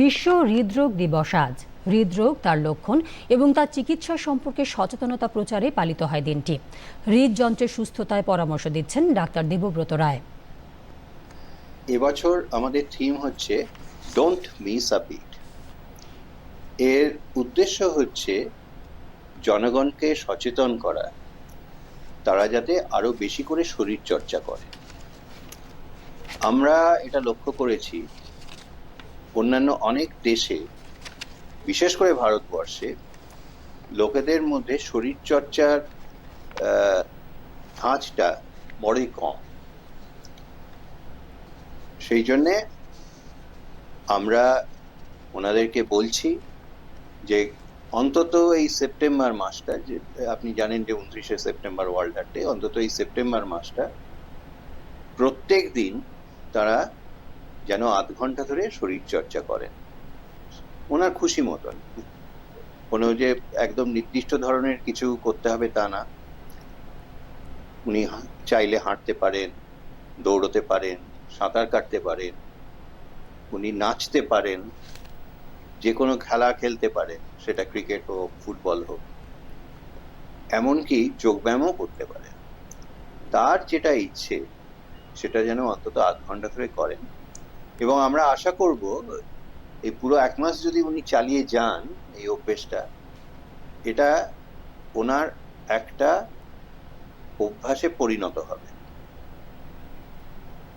বিশ্ব হৃদরোগ দিবস আজ। হৃদরোগ তার লক্ষণ এবং তার চিকিৎসা সম্পর্কে সচেতনতা প্রচারে পালিত হয় দিনটি। হৃদযন্ত্রের সুস্থতায় পরামর্শ দিচ্ছেন ডাক্তার দেবব্রত রায়। এবছর আমাদের থিম হচ্ছে ডোন্ট মিস আ বিট এর উদ্দেশ্য হচ্ছে জনগণকে সচেতন করা। তারা যাতে আরও বেশি করে শরীর চর্চা করে। আমরা এটা লক্ষ্য করেছি অন্যান্য অনেক দেশে, বিশেষ করে ভারতবর্ষে, লোকেদের মধ্যে শরীর চর্চার ধাঁচটা বড়ই কম। সেই জন্যে আমরা ওনাদেরকে বলছি যে, অন্তত এই সেপ্টেম্বর মাসটা, যে আপনি জানেন যে উনত্রিশে সেপ্টেম্বর ওয়ার্ল্ড হার্ট ডে, অন্তত এই সেপ্টেম্বর মাসটা প্রত্যেক দিন তারা যেন আধ ঘণ্টা ধরে শরীর চর্চা করেন। ওনার খুশি মতন। কোনো যে একদম নির্দিষ্ট ধরনের কিছু করতে হবে তা না। উনি চাইলে হাঁটতে পারেন, দৌড়তে পারেন, সাঁতার কাটতে পারেন, উনি নাচতে পারেন, যে কোনো খেলা খেলতে পারেন, সেটা ক্রিকেট হোক, ফুটবল হোক। এমনকি যোগব্যায়ামও করতে পারেন। তার যেটা ইচ্ছে, সেটা যেন অন্তত আধ ঘণ্টা ধরে করেন। এবং আমরা আশা করব, এই পুরো এক মাস যদি উনি চালিয়ে যান, এই অভ্যেসটা, এটা ওনার একটা অভ্যাসে পরিণত হবে।